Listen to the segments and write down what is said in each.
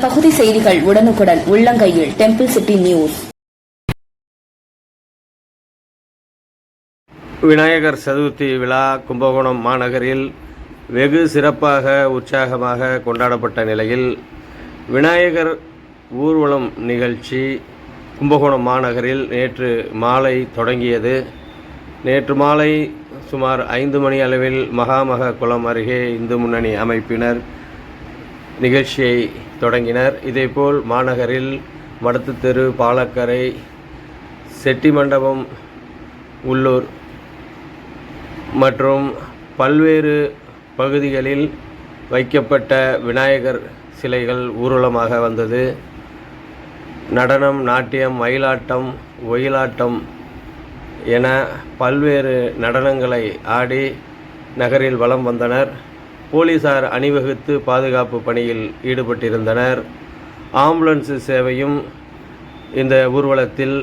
பகுதி செய்திகள் உடனுக்குடன் உள்ளங்கையில் temple city news Vinayagar Chaturthi விழா கும்பகோணம் மாநகரில் வெகு சிறப்பாக உற்சாகமாக கொண்டாடப்பட்ட நிலையில் விநாயகர் ஊர்வலம் நிகழ்ச்சி கும்பகோணம் மாநகரில் நேற்று மாலை தொடங்கியது. நேற்று மாலை சுமார் ஐந்து மணி அளவில் மகாமக குளம் அருகே இந்து முன்னணி அமைப்பினர் நிகழ்ச்சியை தொடங்கினர். இதேபோல் மாநகரில் மடத்து தெரு பாலக்கரை செட்டி மண்டபம் உள்ளூர் மற்றும் பல்வேறு பகுதிகளில் வைக்கப்பட்ட விநாயகர் சிலைகள் ஊர்வலமாக வந்தது. நடனம் நாட்டியம் மயிலாட்டம் ஒயிலாட்டம் என பல்வேறு நடனங்களை ஆடி நகரில் வலம் வந்தனர். போலீசார் அணிவகுத்து பாதுகாப்பு பணியில் ஈடுபட்டிருந்தனர். ஆம்புலன்ஸ் சேவையும் இந்த ஊர்வலத்தில்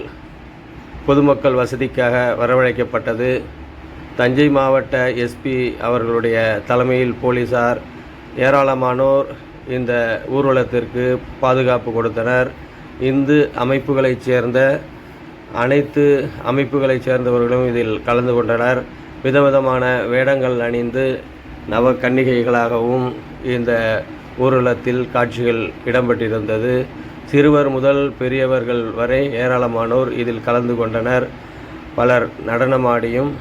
பொதுமக்கள் வசதிக்காக வரவழைக்கப்பட்டது. தஞ்சை மாவட்ட எஸ்பி அவர்களுடைய தலைமையில் போலீசார் ஏராளமானோர் இந்த ஊர்வலத்திற்கு பாதுகாப்பு கொடுத்தனர். இந்து அமைப்புகளைச் சேர்ந்த அனைத்து அமைப்புகளைச் சேர்ந்தவர்களும் இதில் கலந்து கொண்டனர். விதவிதமான வேடங்கள் அணிந்து நவ கன்னிகைகளாகவும் இந்த ஊர்வலத்தில் காட்சிகள் இடம்பெற்றிருந்தது. சிறுவர் முதல் பெரியவர்கள் வரை ஏராளமானோர் இதில் கலந்து கொண்டனர். பலர் நடனமாடியும்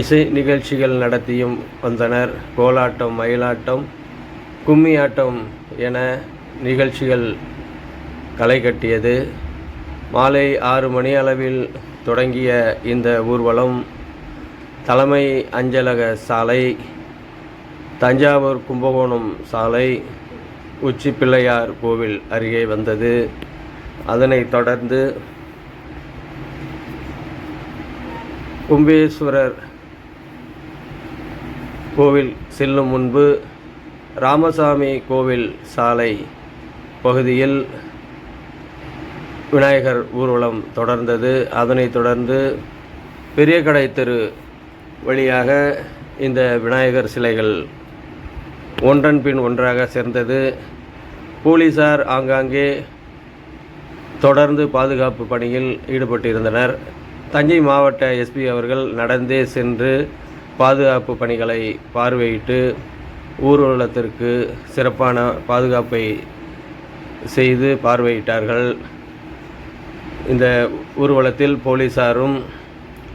இசை நிகழ்ச்சிகள் நடத்தியும் வந்தனர். கோலாட்டம் மயிலாட்டம் கும்மியாட்டம் என நிகழ்ச்சிகள் களை கட்டியது. மாலை ஆறு மணி அளவில் தொடங்கிய இந்த ஊர்வலம் தலைமை அஞ்சலக சாலை தஞ்சாவூர் கும்பகோணம் சாலை உச்சி பிள்ளையார் கோவில் அருகே வந்தது. அதனைத் தொடர்ந்து கும்பேஸ்வரர் கோவில் செல்லும் முன்பு ராமசாமி கோவில் சாலை பகுதியில் விநாயகர் ஊர்வலம் தொடர்ந்தது. அதனைத் தொடர்ந்து பெரிய கடை தெரு வழியாக இந்த விநாயகர் சிலைகள் ஒன்றன் பின் ஒன்றாக சேர்ந்தது. போலீசார் ஆங்காங்கே தொடர்ந்து பாதுகாப்பு பணியில் ஈடுபட்டிருந்தனர். தஞ்சை மாவட்ட எஸ்பி அவர்கள் நடந்தே சென்று பாதுகாப்பு பணிகளை பார்வையிட்டு ஊர்வலத்திற்கு சிறப்பான பாதுகாப்பை செய்து பார்வையிட்டார்கள். இந்த ஊர்வலத்தில் போலீசாரும்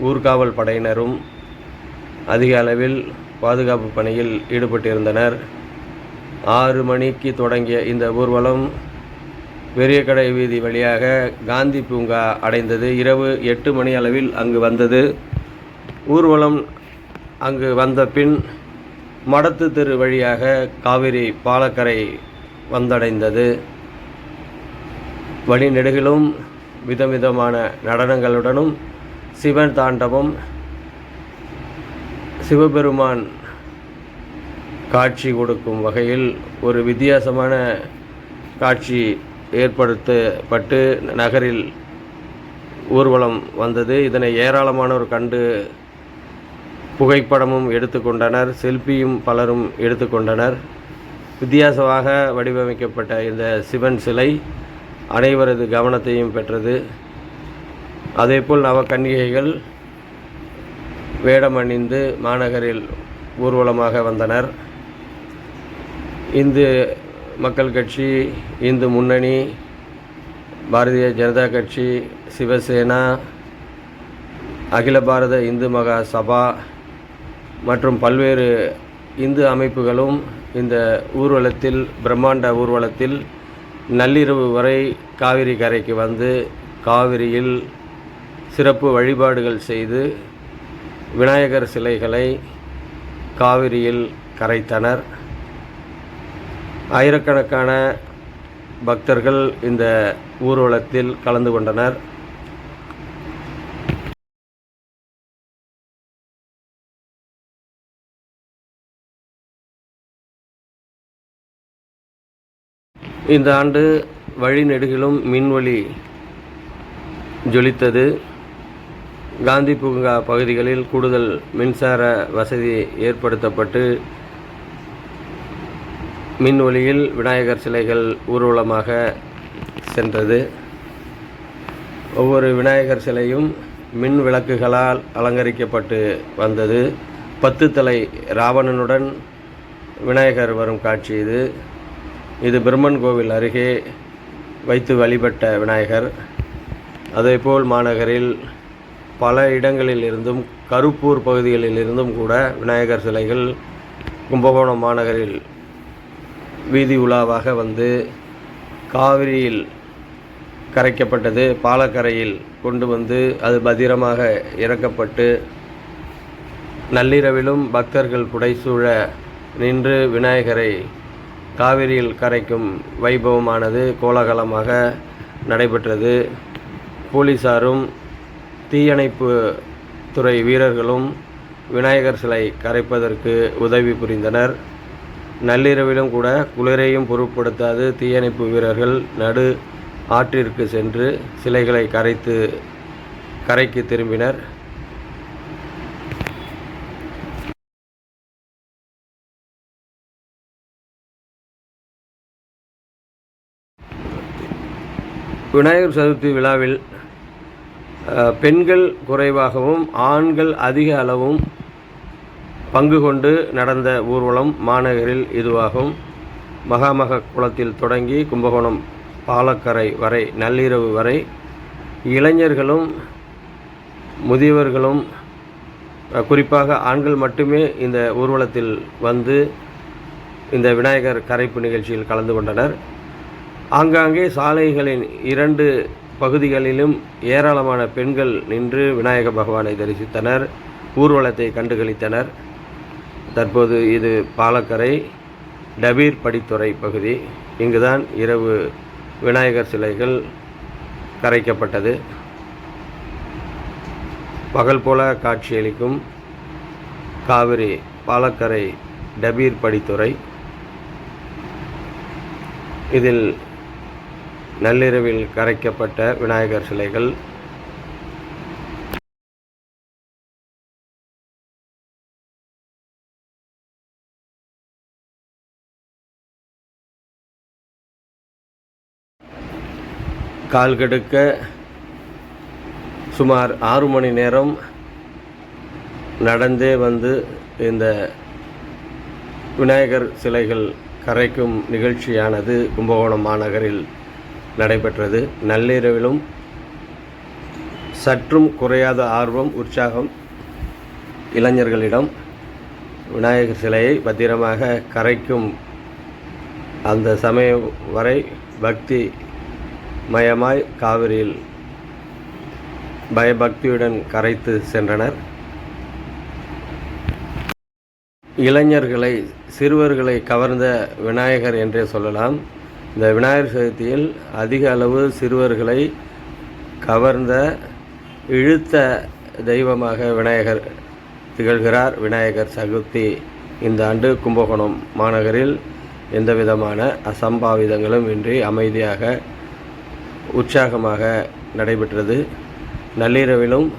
ஊர்காவல் படையினரும் அதிக அளவில் பாதுகாப்பு பணியில் ஈடுபட்டிருந்தனர். ஆறு மணிக்கு தொடங்கிய இந்த ஊர்வலம் பெரிய கடை வீதி வழியாக காந்தி பூங்கா அடைந்தது. இரவு எட்டு மணி அளவில் அங்கு வந்தது. ஊர்வலம் அங்கு வந்த பின் மடத்து தெரு வழியாக காவிரி பாலக்கரை வந்தடைந்தது. வழிநெடுகிலும் விதவிதமான நடனங்களுடனும் சிவன் தாண்டவம் சிவபெருமான் காட்சி கொடுக்கும் வகையில் ஒரு வித்தியாசமான காட்சி ஏற்படுத்தப்பட்டு நகரில் ஊர்வலம் வந்தது. இதனை ஏராளமானோர் கண்டு புகைப்படமும் எடுத்துக்கொண்டனர். செல்ஃபியும் பலரும் எடுத்துக்கொண்டனர். வித்தியாசமாக வடிவமைக்கப்பட்ட இந்த சிவன் சிலை அனைவரது கவனத்தையும் பெற்றது. அதேபோல் நவக்கன்னிகைகள் வேடம் அணிந்து மாநகரில் ஊர்வலமாக வந்தனர். இந்து மக்கள் கட்சி இந்து முன்னணி பாரதிய ஜனதா கட்சி சிவசேனா அகில பாரத இந்து மகா சபா மற்றும் பல்வேறு இந்து அமைப்புகளும் இந்த ஊர்வலத்தில் பிரம்மாண்ட ஊர்வலத்தில் நள்ளிரவு வரை காவிரி கரைக்கு வந்து காவிரியில் சிறப்பு வழிபாடுகள் செய்து விநாயகர் சிலைகளை காவிரியில் கரைத்தனர். ஆயிரக்கணக்கான பக்தர்கள் இந்த ஊர்வலத்தில் கலந்து கொண்டனர். இந்த ஆண்டு வழிநெடுகிலும் மின்வழி ஜொலித்தது. காந்தி பூங்கா பகுதிகளில் கூடுதல் மின்சார வசதி ஏற்படுத்தப்பட்டு மின் ஒளியில் விநாயகர் சிலைகள் ஊர்வலமாக சென்றது. ஒவ்வொரு விநாயகர் சிலையும் மின் விளக்குகளால் அலங்கரிக்கப்பட்டு வந்தது. பத்து தலை ராவணனுடன் விநாயகர் வரும் காட்சி இது. இது பிரம்மன் கோவில் அருகே வைத்து வழிபட்ட விநாயகர். அதேபோல் மாநகரில் பல இடங்களில் இருந்தும் கருப்பூர் பகுதிகளில் இருந்தும் கூட விநாயகர் சிலைகள் கும்பகோணம் மாநகரில் வீதி உலாவாக வந்து காவிரியில் கரைக்கப்பட்டது. பாலக்கரையில் கொண்டு வந்து அது பத்திரமாக இறக்கப்பட்டு நள்ளிரவிலும் பக்தர்கள் புடைசூழ நின்று விநாயகரை காவிரியில் கரைக்கும் வைபவமானது கோலாகலமாக நடைபெற்றது. போலீசாரும் தீயணைப்பு துறை வீரர்களும் விநாயகர் சிலை கரைப்பதற்கு உதவி புரிந்தனர். நள்ளிரவிலும் கூட குளிரையும் பொருட்படுத்தாது தீயணைப்பு வீரர்கள் நடு ஆற்றிற்கு சென்று சிலைகளை கரைத்து கரைக்கு திரும்பினர். விநாயகர் சதுர்த்தி விழாவில் பெண்கள் குறைவாகவும் ஆண்கள் அதிக அளவும் பங்கு கொண்டு நடந்த ஊர்வலம் மாநகரில் இதுவாகும். மகாமக குளத்தில் தொடங்கி கும்பகோணம் பாலக்கரை வரை நள்ளிரவு வரை இளைஞர்களும் முதியவர்களும் குறிப்பாக ஆண்கள் மட்டுமே இந்த ஊர்வலத்தில் வந்து இந்த விநாயகர் கரைப்பு நிகழ்ச்சியில் கலந்து கொண்டனர். ஆங்காங்கே சாலைகளின் இரண்டு பகுதிகளிலும் ஏராளமான பெண்கள் நின்று விநாயக பகவானை தரிசித்தனர் ஊர்வலத்தை கண்டுகளித்தனர். தற்போது இது பாலக்கரை டபீர் படித்துறை பகுதி. இங்குதான் இரவு விநாயகர் சிலைகள் கரைக்கப்பட்டது. பகல் போல காட்சியளிக்கும் காவிரி பாலக்கரை டபீர் படித்துறை. இதில் நள்ளிரவில் கரைக்கப்பட்ட விநாயகர் சிலைகள். கால் கெடுக்க சுமார் ஆறு மணி நேரம் நடந்தே வந்து இந்த விநாயகர் சிலைகள் கரைக்கும் நிகழ்ச்சியானது கும்பகோணம் மாநகரில் நடைபெற்றது. நள்ளிரவிலும் சற்றும் குறையாத ஆர்வம் உற்சாகம் இளைஞர்களிடம். விநாயகர் சிலையை பத்திரமாக கரைக்கும் அந்த சமயம் வரை பக்தி மயமாய் காவிரியில் பயபக்தியுடன் கரைத்து சென்றனர். இளைஞர்களை சிறுவர்களை கவர்ந்த விநாயகர் என்றே சொல்லலாம். இந்த விநாயகர் சதுர்த்தியில் அதிக அளவு சிறுவர்களை கவர்ந்த இழுத்த தெய்வமாக விநாயகர் திகழ்கிறார். விநாயகர் சதுர்த்தி இந்த ஆண்டு கும்பகோணம் மாநகரில் எந்த விதமான அசம்பாவிதங்களும் இன்றி அமைதியாக உற்சாகமாக நடைபெற்றது. நள்ளிரவிலும்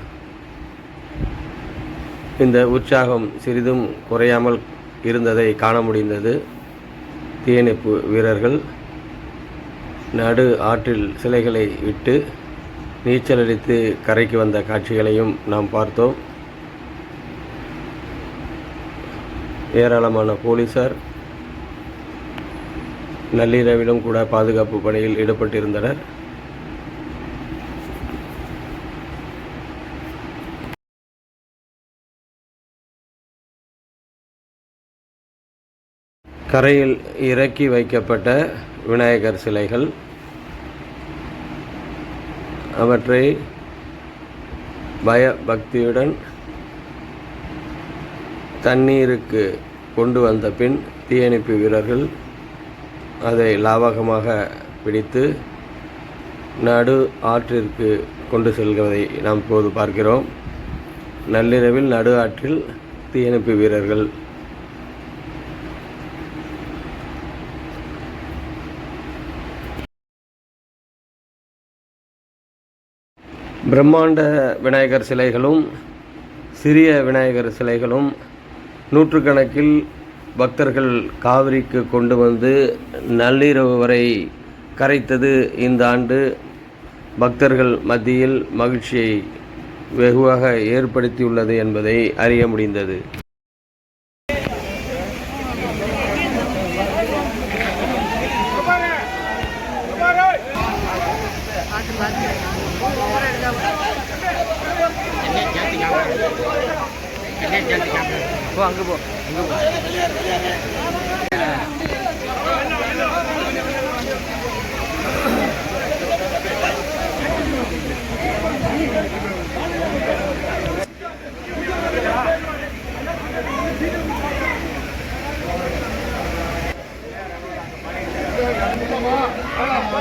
இந்த உற்சாகம் சிறிதும் குறையாமல் இருந்ததை காண முடிந்தது. தீயணைப்பு வீரர்கள் நடு ஆற்றில் சிலைகளை விட்டு நீச்சலடித்து கரைக்கு வந்த காட்சிகளையும் நாம் பார்த்தோம். ஏராளமான போலீசார் நள்ளிரவிலும் கூட பாதுகாப்பு பணியில் ஈடுபட்டிருந்தனர். கரையில் இறக்கி வைக்கப்பட்ட விநாயகர் சிலைகள். அவற்றை பய பக்தியுடன் தண்ணீருக்கு கொண்டு வந்த பின் தீயணைப்பு வீரர்கள் அதை லாவகமாக பிடித்து நடு ஆற்றிற்கு கொண்டு செல்வதை நாம் இப்போது பார்க்கிறோம். நள்ளிரவில் நடு ஆற்றில் தீயணைப்பு வீரர்கள் பிரம்மாண்ட விநாயகர் சிலைகளும் சிறிய விநாயகர் சிலைகளும் நூற்றுக்கணக்கில் பக்தர்கள் காவிரிக்கு கொண்டு வந்து நள்ளிரவு வரை கரைத்தது இந்த ஆண்டு. பக்தர்கள் மத்தியில் மகிழ்ச்சியை வெகுவாக ஏற்படுத்தியுள்ளது என்பதை அறிய முடிந்தது. போ அங்கே போ அங்கே போ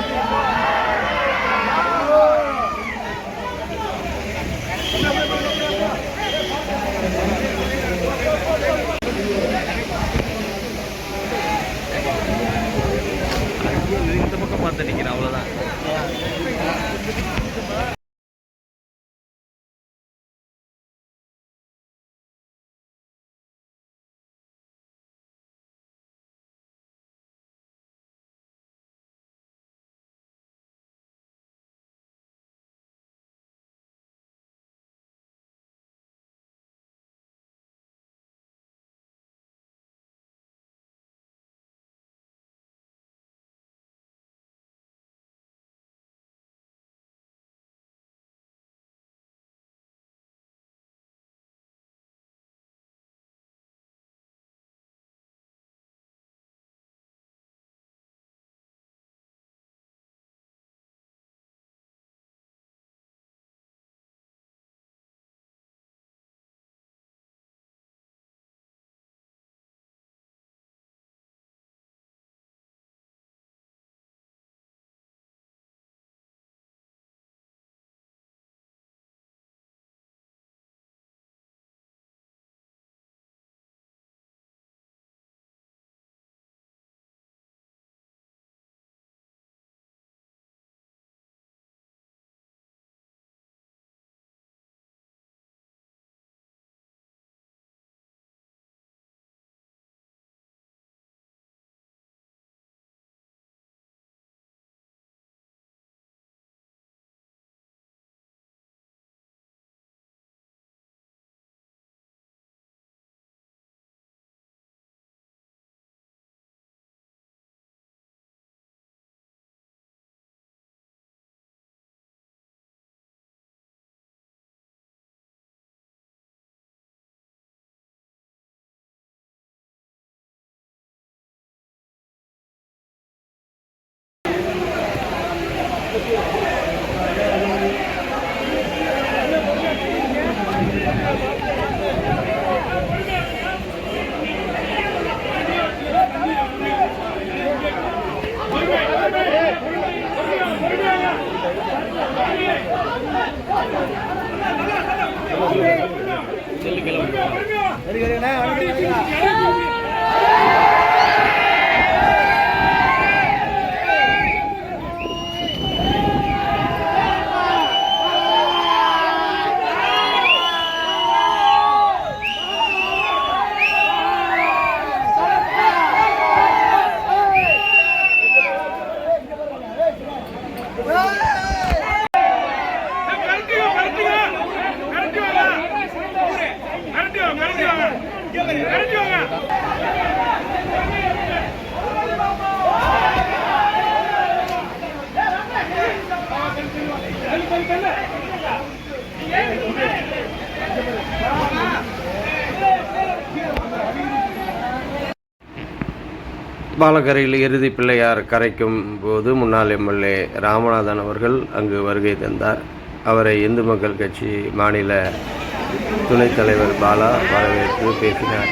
இந்த பாலக்கரையில் இறுதி பிள்ளையார் கரைக்கும் போது முன்னாள் எம்எல்ஏ ராமநாதன் அவர்கள் அங்கு வருகை தந்தார். அவரை இந்து மக்கள் கட்சி மாநில துணைத் தலைவர் பாலா வரவேற்று பேசினார்.